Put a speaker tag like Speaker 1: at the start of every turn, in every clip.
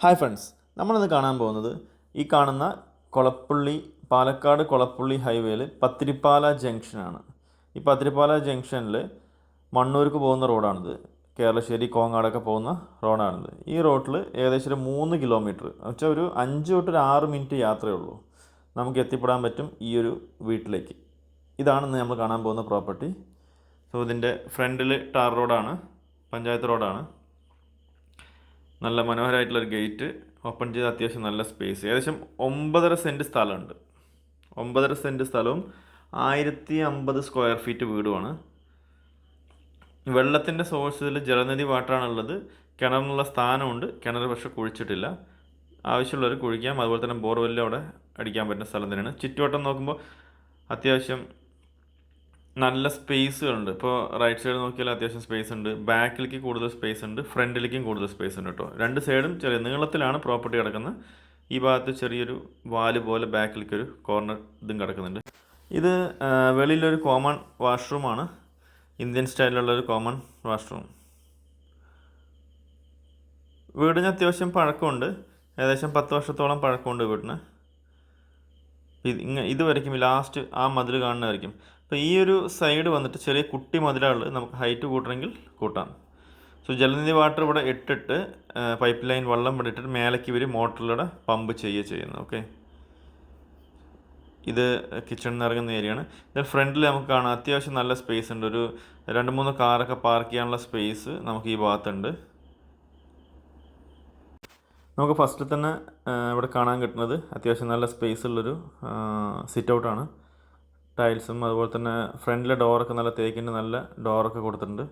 Speaker 1: Hi friends നമ്മളിന്ന് കാണാൻ പോകുന്നത് ഈ കാണുന്ന കൊളപ്പള്ളി പാലക്കാട് കൊളപ്പള്ളി ഹൈവേയിൽ പത്തിരിപ്പാല ജംഗ്ഷനാണ് ഈ പത്തിരിപ്പാല ജംഗ്ഷനിൽ മണ്ണൂർക്ക് പോകുന്ന റോഡാണിത്. കേരളശ്ശേരി കോങ്ങാടൊക്കെ പോകുന്ന റോഡാണിത്. ഈ റോഡിൽ ഏകദേശം ഒരു മൂന്ന് കിലോമീറ്റർ വെച്ചാൽ ഒരു അഞ്ച് തൊട്ട് ഒരു ആറ് മിനിറ്റ് യാത്രയേ ഉള്ളൂ. നമുക്ക് എത്തിപ്പെടാൻ പറ്റും ഈ ഒരു വീട്ടിലേക്ക്. ഇതാണ് ഇന്ന് നമ്മൾ കാണാൻ പോകുന്ന പ്രോപ്പർട്ടി സോ ഇതിന്റെ ഫ്രണ്ടിൽ ടാർ റോഡാണ് പഞ്ചായത്ത് റോഡാണ് നല്ല മനോഹരമായിട്ടുള്ളൊരു ഗേറ്റ് ഓപ്പൺ ചെയ്ത് അത്യാവശ്യം നല്ല സ്പേസ് ഏകദേശം ഒമ്പതര സെന്റ് സ്ഥലമുണ്ട്. ഒമ്പതര സെന്റ് സ്ഥലവും ആയിരത്തി അമ്പത് സ്ക്വയർ ഫീറ്റ് വീടുമാണ് വെള്ളത്തിന്റെ സോഴ്സിൽ ജലനിധി വാട്ടറാണുള്ളത് കിണറിനുള്ള സ്ഥാനമുണ്ട്. കിണർ പക്ഷെ കുഴിച്ചിട്ടില്ല. ആവശ്യമുള്ളവർ കുഴിക്കാം. അതുപോലെ തന്നെ ബോർവെല്ലും അവിടെ അടിക്കാൻ പറ്റുന്ന സ്ഥലം തന്നെയാണ്. ചുറ്റുവട്ടം നോക്കുമ്പോൾ അത്യാവശ്യം നല്ല സ്പേസുകളുണ്ട് ഇപ്പോൾ റൈറ്റ് സൈഡ് നോക്കിയാൽ അത്യാവശ്യം സ്പേസ് ഉണ്ട്. ബാക്കിലേക്ക് കൂടുതൽ സ്പേസ് ഉണ്ട്. ഫ്രണ്ടിലേക്കും കൂടുതൽ സ്പേസ് ഉണ്ട് കേട്ടോ രണ്ട് സൈഡും ചെറിയ നീളത്തിലാണ് പ്രോപ്പർട്ടി കിടക്കുന്നത്. ഈ ഭാഗത്ത് ചെറിയൊരു വാൽ പോലെ ബാക്കിലേക്ക് ഒരു കോർണർ ഇതും കിടക്കുന്നുണ്ട്. ഇത് വെളിയിലൊരു കോമൺ വാഷ്റൂമാണ് ഇന്ത്യൻ സ്റ്റൈലിലുള്ള ഒരു കോമൺ വാഷ്റൂം വീടിന് അത്യാവശ്യം പഴക്കമുണ്ട്. ഏകദേശം പത്ത് വർഷത്തോളം പഴക്കമുണ്ട് വീടിന്. ഇത് ഇതുവരയ്ക്കും ലാസ്റ്റ് ആ മതിൽ കാണുന്നതായിരിക്കും. അപ്പോൾ ഈ ഒരു സൈഡ് വന്നിട്ട് ചെറിയ കുട്ടി മതിലുകൾ നമുക്ക് ഹൈറ്റ് കൂട്ടണമെങ്കിൽ കൂട്ടാം. സോ ജലനിധി വാട്ടർ ഇവിടെ ഇട്ടിട്ട് പൈപ്പ് ലൈൻ വെള്ളം ഇവിടെ ഇട്ടിട്ട് മേലേക്ക് ഇവർ മോട്ടറിലൂടെ പമ്പ് ചെയ്യുക ചെയ്യുന്നു ഓക്കെ ഇത് കിച്ചണിൽ നിന്ന് ഇറങ്ങുന്ന ഏരിയയാണ് ഇതിൽ ഫ്രണ്ടിൽ നമുക്ക് കാണാം. അത്യാവശ്യം നല്ല സ്പേസ് ഉണ്ട്. ഒരു രണ്ട് മൂന്ന് കാറൊക്കെ പാർക്ക് ചെയ്യാനുള്ള സ്പേസ് നമുക്ക് ഈ ഭാഗത്തുണ്ട്. നമുക്ക് ഫസ്റ്റിൽ തന്നെ ഇവിടെ കാണാൻ കിട്ടുന്നത് അത്യാവശ്യം നല്ല സ്പേസ് ഉള്ളൊരു സിറ്റ് ഔട്ടാണ് ടൈൽസും അതുപോലെ തന്നെ ഫ്രണ്ടിലെ ഡോറൊക്കെ നല്ല തേക്കിന്റെ നല്ല ഡോറൊക്കെ കൊടുത്തിട്ടുണ്ട്.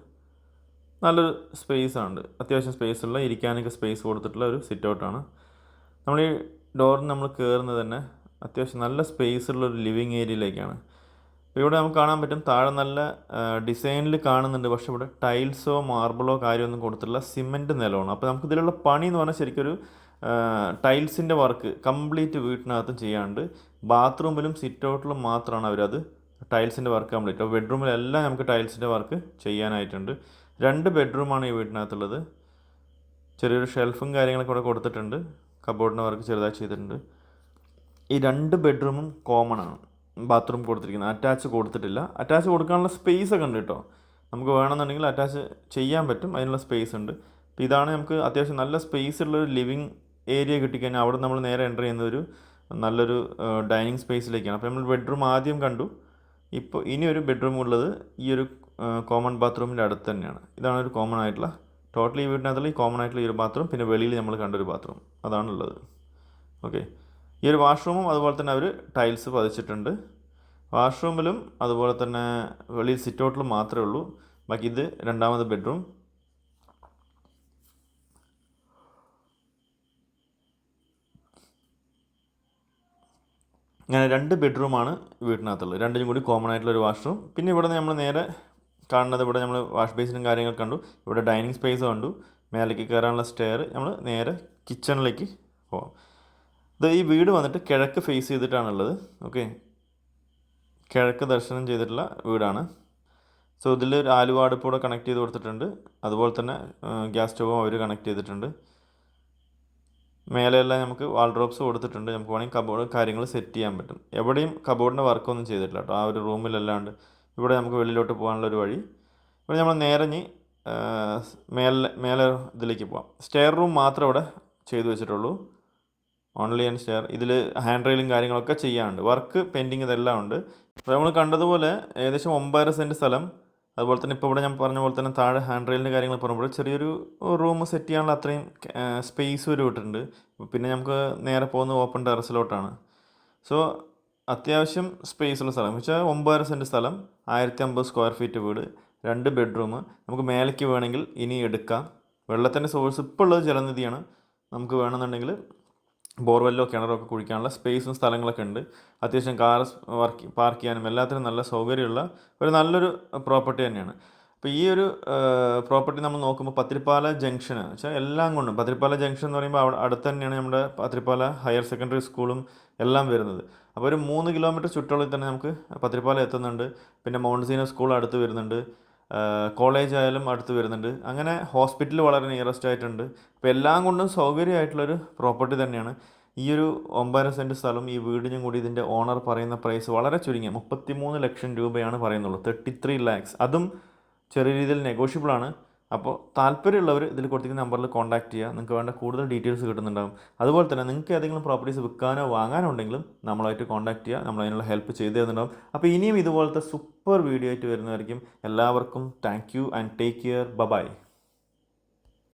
Speaker 1: നല്ലൊരു സ്പേസ് ആണ് അത്യാവശ്യം സ്പേസ് ഉള്ള ഇരിക്കാനൊക്കെ സ്പേസ് കൊടുത്തിട്ടുള്ള ഒരു സിറ്റ് ഔട്ടാണ് നമ്മൾ ഈ ഡോറിന് നമ്മൾ കയറുന്നത് തന്നെ അത്യാവശ്യം നല്ല സ്പേസ് ഉള്ള ഒരു ലിവിങ് ഏരിയയിലേക്കാണ് ഇവിടെ നമുക്ക് കാണാൻ പറ്റും താഴെ നല്ല ഡിസൈനിൽ കാണുന്നുണ്ട്. പക്ഷേ ഇവിടെ ടൈൽസോ മാർബിളോ കാര്യമൊന്നും കൊടുത്തിട്ടില്ല. സിമെന്റ് നിലമാണ്. അപ്പോൾ നമുക്ക് ഇതിലുള്ള പണി എന്ന് പറഞ്ഞാൽ ശരിക്കൊരു ടൈൽസിന്റെ വർക്ക് കംപ്ലീറ്റ് വീട്ടിനകത്തും ചെയ്യാണ്ട് ബാത്റൂമിലും സിറ്റ് ഔട്ടിലും മാത്രമാണ് അവരത് ടൈൽസിന്റെ വർക്ക് കംപ്ലീറ്റ്. അപ്പോൾ ബെഡ്റൂമിലെല്ലാം നമുക്ക് ടൈൽസിന്റെ വർക്ക് ചെയ്യാനായിട്ടുണ്ട്. രണ്ട് ബെഡ്റൂമാണ് ഈ വീട്ടിനകത്തുള്ളത്. ചെറിയൊരു ഷെൽഫും കാര്യങ്ങളൊക്കെ ഇവിടെ കൊടുത്തിട്ടുണ്ട്. കബോർഡിന്റെ വർക്ക് ചെറുതായി ചെയ്തിട്ടുണ്ട്. ഈ രണ്ട് ബെഡ്റൂമും കോമൺ ആണ്. ബാത്റൂം കൊടുത്തിരിക്കുന്നത്. അറ്റാച്ച് കൊടുത്തിട്ടില്ല. അറ്റാച്ച് കൊടുക്കാനുള്ള സ്പേസ് ഒക്കെ ഉണ്ട് കേട്ടോ നമുക്ക് വേണമെന്നുണ്ടെങ്കിൽ അറ്റാച്ച് ചെയ്യാൻ പറ്റും. അതിനുള്ള സ്പേസ് ഉണ്ട്. അപ്പോൾ ഇതാണ് നമുക്ക് അത്യാവശ്യം നല്ല സ്പേസ് ഉള്ള ഒരു ലിവിങ് ഏരിയ കിട്ടിക്കഴിഞ്ഞാൽ അവിടെ നമ്മൾ നേരെ എന്റർ ചെയ്യുന്ന ഒരു നല്ലൊരു ഡൈനിങ് സ്പേസിലേക്കാണ് അപ്പോൾ നമ്മൾ ബെഡ്റൂം ആദ്യം കണ്ടു. ഇപ്പോൾ ഇനി ഒരു ബെഡ്റൂം ഉള്ളത് ഈ ഒരു കോമൺ ബാത്റൂമിന്റെ അടുത്ത് തന്നെയാണ്. ഇതാണ് ഒരു കോമൺ ആയിട്ടുള്ള ടോട്ടലി വീടിനകത്തുള്ള ഈ കോമൺ ആയിട്ടുള്ള ഈ ഒരു ബാത്റൂം പിന്നെ വെളിയിൽ നമ്മൾ കണ്ടൊരു ബാത്റൂം അതാണുള്ളത്. ഓക്കെ ഈ ഒരു വാഷ്റൂമും അതുപോലെ തന്നെ അവർ ടൈൽസ് പതിച്ചിട്ടുണ്ട്. വാഷ്റൂമിലും അതുപോലെ തന്നെ വെളിയിൽ സിറ്റ് ഔട്ടിലും മാത്രമേ ഉള്ളൂ. ബാക്കി ഇത് രണ്ടാമത് ബെഡ്റൂം. അങ്ങനെ രണ്ട് ബെഡ്റൂമാണ് വീട്ടിനകത്തുള്ളത്. രണ്ടിനും കൂടി കോമൺ ആയിട്ടുള്ള ഒരു വാഷ്റൂം. പിന്നെ ഇവിടെ നമ്മൾ നേരെ കാണുന്നത് ഇവിടെ നമ്മൾ വാഷ് ബേസിനും കാര്യങ്ങൾ കണ്ടു. ഇവിടെ ഡൈനിങ് സ്പേസ് കണ്ടു. മേലേക്ക് കയറാനുള്ള സ്റ്റെയർ നമ്മൾ നേരെ കിച്ചണിലേക്ക് പോകാം ഇത് ഈ വീട് വന്നിട്ട് കിഴക്ക് ഫേസ് ചെയ്തിട്ടാണുള്ളത്. ഓക്കെ കിഴക്ക് ദർശനം ചെയ്തിട്ടുള്ള വീടാണ്. സോ ഇതിൽ ഒരു ആലുവ അടുപ്പ് കൂടെ കണക്ട് ചെയ്ത് കൊടുത്തിട്ടുണ്ട്. അതുപോലെ തന്നെ ഗ്യാസ് സ്റ്റവും അവർ കണക്ട് ചെയ്തിട്ടുണ്ട്. മേലെയെല്ലാം നമുക്ക് വാൾ ഡ്രോപ്സ് കൊടുത്തിട്ടുണ്ട്. നമുക്ക് വേണമെങ്കിൽ കബോർഡ് കാര്യങ്ങൾ സെറ്റ് ചെയ്യാൻ പറ്റും. എവിടെയും കബോർഡിന്റെ വർക്കൊന്നും ചെയ്തിട്ടില്ല കേട്ടോ. ആ ഒരു റൂമിലല്ലാണ്ട്. ഇവിടെ നമുക്ക് വെളിയിലോട്ട് പോകാനുള്ള ഒരു വഴി. ഇവിടെ നമ്മൾ നേരെ ഇനി മേലെ മേലെ ഇതിലേക്ക് പോകാം സ്റ്റെയർ റൂം മാത്രം ഇവിടെ ചെയ്തു വെച്ചിട്ടുള്ളൂ. ഓൺലി ആൻഡ് ഷെയർ ഇതിൽ ഹാൻഡ് റെയിലും കാര്യങ്ങളൊക്കെ ചെയ്യാനുണ്ട്. വർക്ക് പെയിന്റിങ് ഇതെല്ലാം ഉണ്ട്. അപ്പോൾ നമ്മൾ കണ്ടതുപോലെ ഏകദേശം ഒമ്പതര സെന്റ് സ്ഥലം. അതുപോലെ തന്നെ ഇപ്പോൾ ഇവിടെ ഞാൻ പറഞ്ഞ പോലെ തന്നെ താഴെ ഹാൻഡ് റെയിലിന്റെ കാര്യങ്ങൾ പറയുമ്പോൾ ചെറിയൊരു റൂം സെറ്റ് ചെയ്യാനുള്ള അത്രയും സ്പേസ് ഒരു വിട്ടിട്ടുണ്ട് പിന്നെ നമുക്ക് നേരെ പോകുന്ന ഓപ്പൺ ടെറസിലോട്ടാണ് സോ അത്യാവശ്യം സ്പേസ് ഉള്ള സ്ഥലം. വെച്ചാൽ ഒമ്പതര സെന്റ് സ്ഥലം ആയിരത്തി അമ്പത് സ്ക്വയർ ഫീറ്റ് വീട് രണ്ട് ബെഡ്റൂം നമുക്ക് മേലേക്ക് വേണമെങ്കിൽ ഇനി എടുക്കാം. വെള്ളത്തിന്റെ സോഴ്സ് ഇപ്പോൾ ഉള്ളത് ജലനിധിയാണ്. നമുക്ക് വേണമെന്നുണ്ടെങ്കിൽ ബോർവെല്ലോ കിണറോ ഒക്കെ കുഴിക്കാനുള്ള സ്പേസും സ്ഥലങ്ങളൊക്കെ ഉണ്ട്. അത്യാവശ്യം കാർ വർക്ക് പാർക്ക് ചെയ്യാനും എല്ലാത്തിനും നല്ല സൗകര്യമുള്ള ഒരു നല്ലൊരു പ്രോപ്പർട്ടി തന്നെയാണ്. അപ്പോൾ ഈ ഒരു പ്രോപ്പർട്ടി നമ്മൾ നോക്കുമ്പോൾ പത്തിരിപ്പാല ജംഗ്ഷൻ വെച്ചാൽ എല്ലാം കൊണ്ടും പത്തിരിപ്പാല ജംഗ്ഷൻ എന്ന് പറയുമ്പോൾ അവിടെ അടുത്ത് തന്നെയാണ് നമ്മുടെ പത്തിരിപ്പാല ഹയർ സെക്കൻഡറി സ്കൂളും എല്ലാം വരുന്നത്. അപ്പോൾ ഒരു മൂന്ന് കിലോമീറ്റർ ചുറ്റളവിൽ തന്നെ നമുക്ക് പത്തിരിപ്പാല എത്തുന്നുണ്ട്. പിന്നെ മൗണ്ട് സീനിയർ സ്കൂൾ അടുത്ത് വരുന്നുണ്ട്. കോളേജ് ആയാലും അടുത്ത് വരുന്നുണ്ട്. അങ്ങനെ ഹോസ്പിറ്റൽ വളരെ നിയറസ്റ്റ് ആയിട്ടുണ്ട്. അപ്പോൾ എല്ലാം കൊണ്ടും സൗകര്യമായിട്ടുള്ളൊരു പ്രോപ്പർട്ടി തന്നെയാണ്. ഈ ഒരു ഒമ്പതര സെന്റ് സ്ഥലം ഈ വീടിനും കൂടി ഇതിന്റെ ഓണർ പറയുന്ന പ്രൈസ് വളരെ ചുരുങ്ങിയ മുപ്പത്തിമൂന്ന് ലക്ഷം രൂപയാണ് പറയുന്നുള്ളൂ. തേർട്ടി ത്രീ ലാക്സ് അതും ചെറിയ രീതിയിൽ നെഗോഷ്യബിൾ ആണ്. അപ്പോൾ താല്പര്യമുള്ളവർ ഇതിൽ കൊടുത്തിരിക്കുന്ന നമ്പറിൽ കോൺടാക്ട് ചെയ്യുക. നിങ്ങൾക്ക് വേണ്ട കൂടുതൽ ഡീറ്റെയിൽസ് കിട്ടുന്നുണ്ടാകും അതുപോലെ തന്നെ നിങ്ങൾക്ക് ഏതെങ്കിലും പ്രോപ്പർട്ടീസ് വിൽക്കാനോ വാങ്ങാനോ ഉണ്ടെങ്കിലും നമ്മളായിട്ട് കോൺടാക്ട് ചെയ്യുക. നമ്മൾ അതിനുള്ള ഹെൽപ്പ് ചെയ്തു തരുന്നുണ്ടാകും അപ്പോൾ ഇനിയും ഇതുപോലത്തെ സൂപ്പർ വീഡിയോ ആയിട്ട് വരുന്നതായിരിക്കും. എല്ലാവർക്കും thank you and take care bye